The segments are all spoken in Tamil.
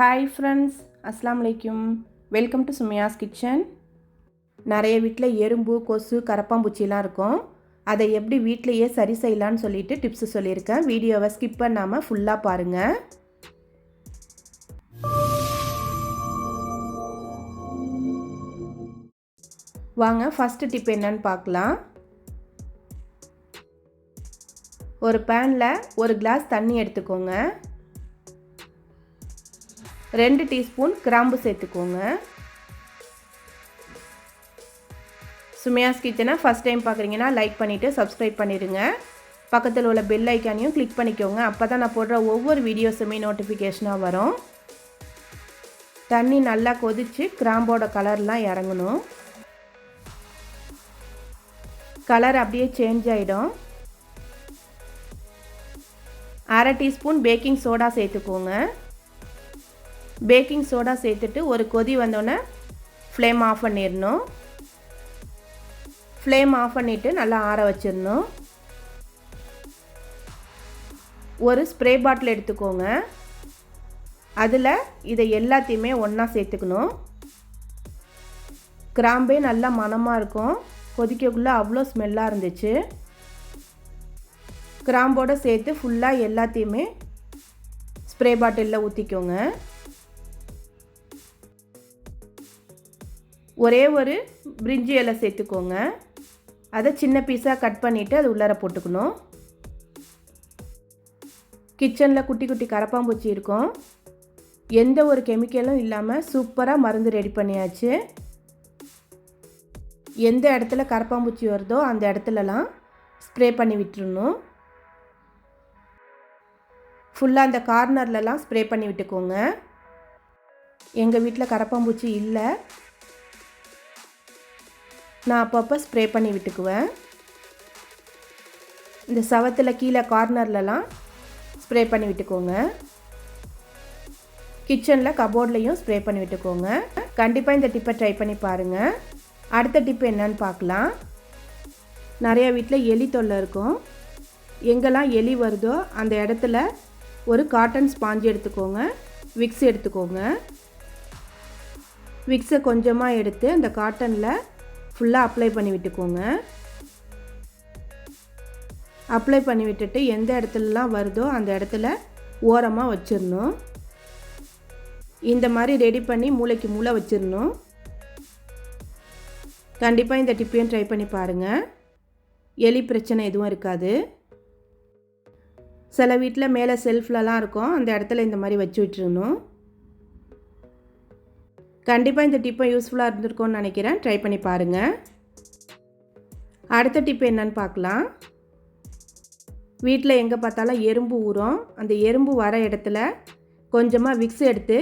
ஹாய் ஃப்ரெண்ட்ஸ் அஸ்லாம் வலைக்கும் வெல்கம் டு சுமையாஸ் கிச்சன் நிறைய வீட்டில் எறும்பு கொசு கரப்பாம்பூச்சிலாம் இருக்கும். அதை எப்படி வீட்டிலையே சரி செய்யலான்னு சொல்லிட்டு டிப்ஸு சொல்லியிருக்கேன். வீடியோவை ஸ்கிப் பண்ணாமல் ஃபுல்லாக பாருங்கள் வாங்க ஃபஸ்ட்டு டிப் என்னன்னு பார்க்கலாம். ஒரு பேனில் ஒரு கிளாஸ் தண்ணி எடுத்துக்கோங்க. ரெண்டு டீஸ்பூன் கிராம்பு சேர்த்துக்கோங்க. சுமையாஸ் கிச்சனை ஃபஸ்ட் டைம் பார்க்குறீங்கன்னா லைக் பண்ணிவிட்டு சப்ஸ்கிரைப் பண்ணிடுங்க. பக்கத்தில் உள்ள பெல் ஐக்கானையும் கிளிக் பண்ணிக்கோங்க. அப்போ தான் நான் போடுற ஒவ்வொரு வீடியோஸுமே நோட்டிஃபிகேஷனாக வரும். தண்ணி நல்லா கொதித்து கிராம்போட கலர்லாம் இறங்கணும். கலர் அப்படியே சேஞ்ச் ஆகிடும் அரை டீஸ்பூன் பேக்கிங் சோடா சேர்த்துக்கோங்க. பேக்கிங் சோடா சேர்த்துட்டு ஒரு கொதி வந்தோடனே ஃப்ளேம் ஆஃப் பண்ணிடணும். ஃப்ளேம் ஆஃப் பண்ணிவிட்டு நல்லா ஆற வச்சிடணும். ஒரு ஸ்ப்ரே பாட்டில் எடுத்துக்கோங்க. அதில் இதை எல்லாத்தையுமே ஒன்றா சேர்த்துக்கணும். கிராம்பே நல்லா மணமாக இருக்கும். கொதிக்கக்குள்ளே அவ்வளோ ஸ்மெல்லாக இருந்துச்சு. கிராம்போடு சேர்த்து ஃபுல்லாக எல்லாத்தையுமே ஸ்ப்ரே பாட்டிலில் ஊற்றிக்கோங்க ஒரே ஒரு பிரிஞ்சி இலை சேர்த்துக்கோங்க. அதை சின்ன பீஸாக கட் பண்ணிவிட்டு அது உள்ளார போட்டுக்கணும். கிச்சனில் குட்டி குட்டி கரப்பாம்பூச்சி இருக்கும். எந்த ஒரு கெமிக்கலும் இல்லாமல் சூப்பராக மருந்து ரெடி பண்ணியாச்சு. எந்த இடத்துல கரப்பாம்பூச்சி வருதோ அந்த இடத்துலலாம் ஸ்ப்ரே பண்ணி விட்டுருணும் ஃபுல்லாக அந்த கார்னர்லலாம் ஸ்ப்ரே பண்ணி விட்டுக்கோங்க. எங்கள் வீட்டில் கரப்பாம்பூச்சி இல்லை. நான் அப்பப்போ ஸ்ப்ரே பண்ணி விட்டுக்குவேன். இந்த சவத்தில் கீழே கார்னர்லலாம் ஸ்ப்ரே பண்ணி விட்டுக்கோங்க. கிச்சனில் கபோர்ட்லேயும் ஸ்ப்ரே பண்ணி விட்டுக்கோங்க. கண்டிப்பாக இந்த டிப்பை ட்ரை பண்ணி பாருங்கள் அடுத்த டிப்பு என்னன்னு பார்க்கலாம். நிறைய வீட்டில் எலி தொல்லை இருக்கும். எங்கெல்லாம் எலி வருதோ அந்த இடத்துல ஒரு காட்டன் ஸ்பாஞ்சு எடுத்துக்கோங்க. விக்ஸ் எடுத்துக்கோங்க. விக்ஸை கொஞ்சமாக எடுத்து அந்த காட்டனில் ஃபுல்லாக அப்ளை பண்ணி விட்டுக்கோங்க. அப்ளை பண்ணி விட்டுட்டு எந்த இடத்துலலாம் வருதோ அந்த இடத்துல ஓரமாக வச்சிடணும் இந்த மாதிரி ரெடி பண்ணி மூளைக்கு மூளை வச்சிடணும் கண்டிப்பாக இந்த டிப்பையும் ட்ரை பண்ணி பாருங்கள் எலி பிரச்சனை எதுவும் இருக்காது. சில வீட்டில் மேலே செல்ஃப்லலாம் இருக்கும். அந்த இடத்துல இந்த மாதிரி வச்சு விட்டுருணும் கண்டிப்பாக இந்த டிப்பை யூஸ்ஃபுல்லாக இருந்திருக்கும்னு நினைக்கிறேன். ட்ரை பண்ணி பாருங்கள் அடுத்த டிப்பு என்னன்னு பார்க்கலாம். வீட்டில் எங்கே பார்த்தாலும் எறும்பு ஊறும். அந்த எறும்பு வர இடத்துல கொஞ்சமாக விக்ஸ் எடுத்து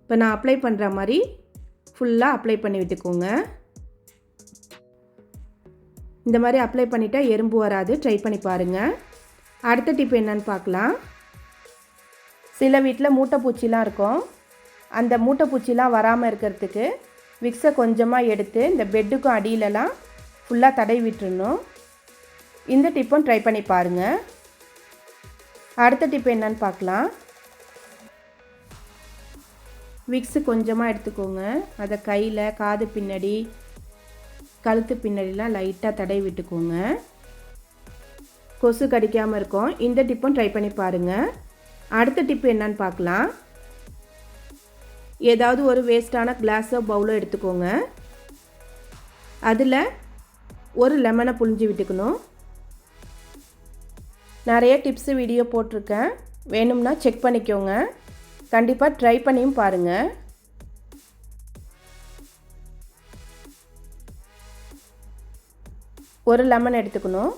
இப்போ நான் அப்ளை பண்ணுற மாதிரி ஃபுல்லாக அப்ளை பண்ணி விட்டுக்கோங்க. இந்த மாதிரி அப்ளை பண்ணிட்டா எறும்பு வராது. ட்ரை பண்ணி பாருங்கள் அடுத்த டிப் என்னன்னு பார்க்கலாம். சில வீட்டில் மூட்டைப்பூச்சிலாம் இருக்கும். அந்த மூட்டைப்பூச்சிலாம் வராமல் இருக்கிறதுக்கு விக்ஸை கொஞ்சமாக எடுத்து இந்த பெட்டுக்கும் அடியிலலாம் ஃபுல்லாக தடவி விட்டுருணும் இந்த டிப்பும் ட்ரை பண்ணி பாருங்கள் அடுத்த டிப் என்னன்னு பார்க்கலாம். விக்ஸு கொஞ்சமாக எடுத்துக்கோங்க. அதை கையில் காது பின்னாடி கழுத்து பின்னாடிலாம் லைட்டாக தடவி விட்டுக்கோங்க. கொசு கடிக்காமல் இருக்கும். இந்த டிப்பும் ட்ரை பண்ணி பாருங்கள் அடுத்த டிப்பு என்னன்னு பார்க்கலாம். ஏதாவது ஒரு வேஸ்ட்டான கிளாஸோ பவுலோ எடுத்துக்கோங்க. அதில் ஒரு லெமனை புழிஞ்சு விட்டுக்கணும். நிறைய டிப்ஸு வீடியோ போட்டிருக்கேன். வேணும்னா செக் பண்ணிக்கோங்க. கண்டிப்பாக ட்ரை பண்ணியும் பாருங்கள் ஒரு லெமன் எடுத்துக்கணும்.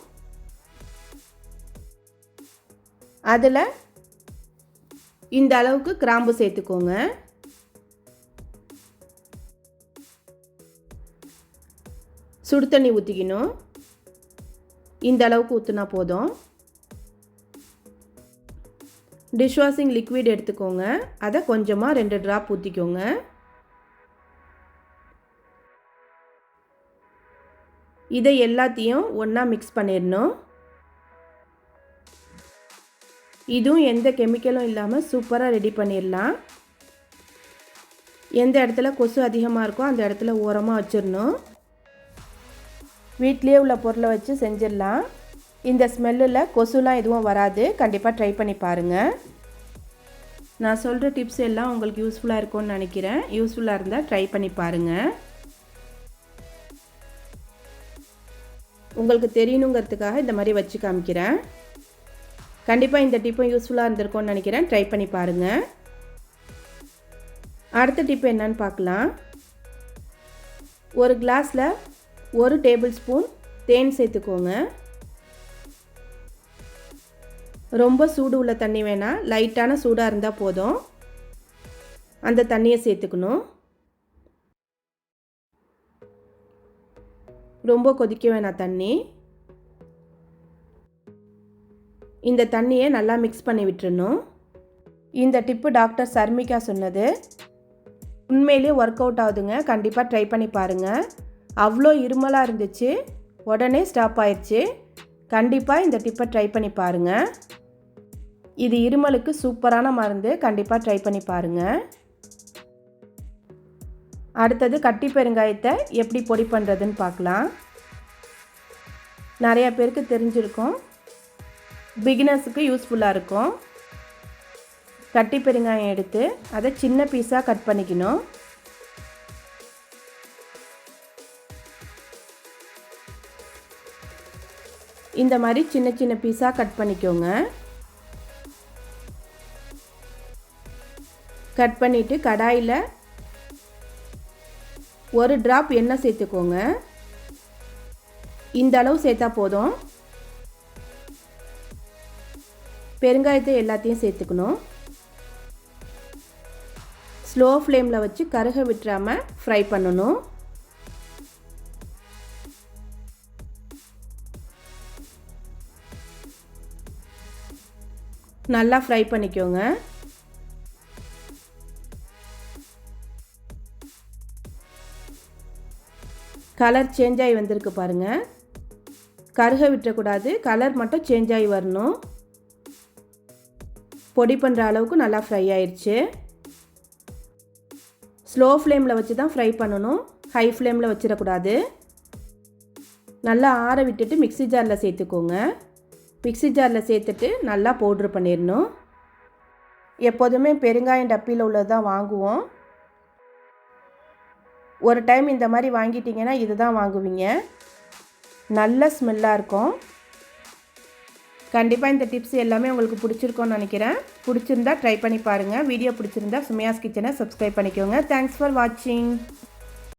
அதில் இந்த அளவுக்கு கிராம்பு சேர்த்துக்கோங்க. சுடு தண்ணி ஊற்றிக்கணும் இந்த அளவுக்கு ஊற்றினா போதும். டிஷ் வாஷிங் லிக்விட் எடுத்துக்கோங்க. அதை கொஞ்சமாக ரெண்டு ட்ராப் ஊற்றிக்கோங்க இதை எல்லாத்தையும் ஒன்றா மிக்ஸ் பண்ணிடணும். இதுவும் எந்த கெமிக்கலும் இல்லாமல் சூப்பராக ரெடி பண்ணிடலாம். எந்த இடத்துல கொசு அதிகமாக இருக்கோ அந்த இடத்துல ஓரமாக வச்சிடணும். வீட்லேயே உள்ள பொருளை வச்சு செஞ்சிடலாம். இந்த ஸ்மெல்லில் கொசுலாம் எதுவும் வராது. கண்டிப்பாக ட்ரை பண்ணி பாருங்கள் நான் சொல்கிற டிப்ஸ் எல்லாம் உங்களுக்கு யூஸ்ஃபுல்லாக இருக்கும்னு நினைக்கிறேன். யூஸ்ஃபுல்லாக இருந்தால் ட்ரை பண்ணி பாருங்கள் உங்களுக்கு தெரியணுங்கிறதுக்காக இந்த மாதிரி வச்சு காமிக்கிறேன். கண்டிப்பாக இந்த டிப்பும் யூஸ்ஃபுல்லாக இருந்திருக்கும்னு நினைக்கிறேன். ட்ரை பண்ணி பாருங்கள் அடுத்த டிப் என்னன்னு பார்க்கலாம். ஒரு கிளாஸில் ஒரு டேபிள் ஸ்பூன் தேன் சேர்த்துக்கோங்க. ரொம்ப சூடு உள்ள தண்ணி வேணாம் லைட்டான சூடாக இருந்தால் போதும். அந்த தண்ணியை சேர்த்துக்கணும். ரொம்ப கொதிக்க வேணாம் தண்ணி. இந்த தண்ணியை நல்லா மிக்ஸ் பண்ணி விட்டுறணும். இந்த டிப்பு டாக்டர் சர்மிகா சொன்னது. உண்மையிலே ஒர்க் அவுட் ஆகுதுங்க. கண்டிப்பாக ட்ரை பண்ணி பாருங்கள் அவ்வளோ இருமலாக இருந்துச்சு. உடனே ஸ்டாப் ஆயிடுச்சு. கண்டிப்பாக இந்த டிப்பை ட்ரை பண்ணி பாருங்கள் இது இருமலுக்கு சூப்பரான மருந்து. கண்டிப்பாக ட்ரை பண்ணி பாருங்கள் அடுத்தது கட்டி பெருங்காயத்தை எப்படி பொடி பண்ணுறதுன்னு பார்க்கலாம். நிறையா பேருக்கு தெரிஞ்சிருக்கும். பிகினர்ஸுக்கு யூஸ்ஃபுல்லாக இருக்கும். கட்டி பெருங்காயம் எடுத்து அதை சின்ன பீஸாக கட் பண்ணிக்கணும். இந்த மாதிரி சின்ன சின்ன பீஸாக கட் பண்ணிக்கோங்க. கட் பண்ணிவிட்டு கடாயில் ஒரு ட்ராப் எண்ணெய் சேர்த்துக்கோங்க. இந்த அளவு சேர்த்தா போதும். பெருங்காயத்தை எல்லாத்தையும் சேர்த்துக்கணும். ஸ்லோ ஃப்ளேமில் வச்சு கருக விட்டுறாமல் ஃப்ரை பண்ணணும். நல்லா ஃப்ரை பண்ணிக்கோங்க. கலர் சேஞ்ச் ஆகி வந்திருக்கு பாருங்கள் கருக விட்டுறக்கூடாது கலர் மட்டும் சேஞ்ச் ஆகி வரணும். பொடி பண்ணுற அளவுக்கு நல்லா ஃப்ரை ஆயிடுச்சு ஸ்லோ ஃப்ளேமில் வச்சு தான் ஃப்ரை பண்ணணும். ஹை ஃப்ளேமில் வச்சிடக்கூடாது. நல்லா ஆற விட்டுட்டு மிக்ஸி ஜாரில் சேர்த்துக்கோங்க. மிக்ஸி ஜாரில் சேர்த்துட்டு நல்லா பவுட்ரு பண்ணிடணும். எப்போதுமே பெருங்காயம் டப்பியில் உள்ளது தான் வாங்குவோம். ஒரு டைம் இந்த மாதிரி வாங்கிட்டீங்கன்னா இது தான் வாங்குவீங்க. நல்ல ஸ்மெல்லாக இருக்கும். கண்டிப்பாக இந்த டிப்ஸ் எல்லாமே உங்களுக்கு பிடிச்சிருக்கோன்னு நினைக்கிறேன். பிடிச்சிருந்தா ட்ரை பண்ணி பாருங்கள் வீடியோ பிடிச்சிருந்தா சுமையாஸ் கிச்சனை சப்ஸ்கிரைப் பண்ணிக்கோங்க. தேங்க்ஸ் ஃபார் வாட்சிங்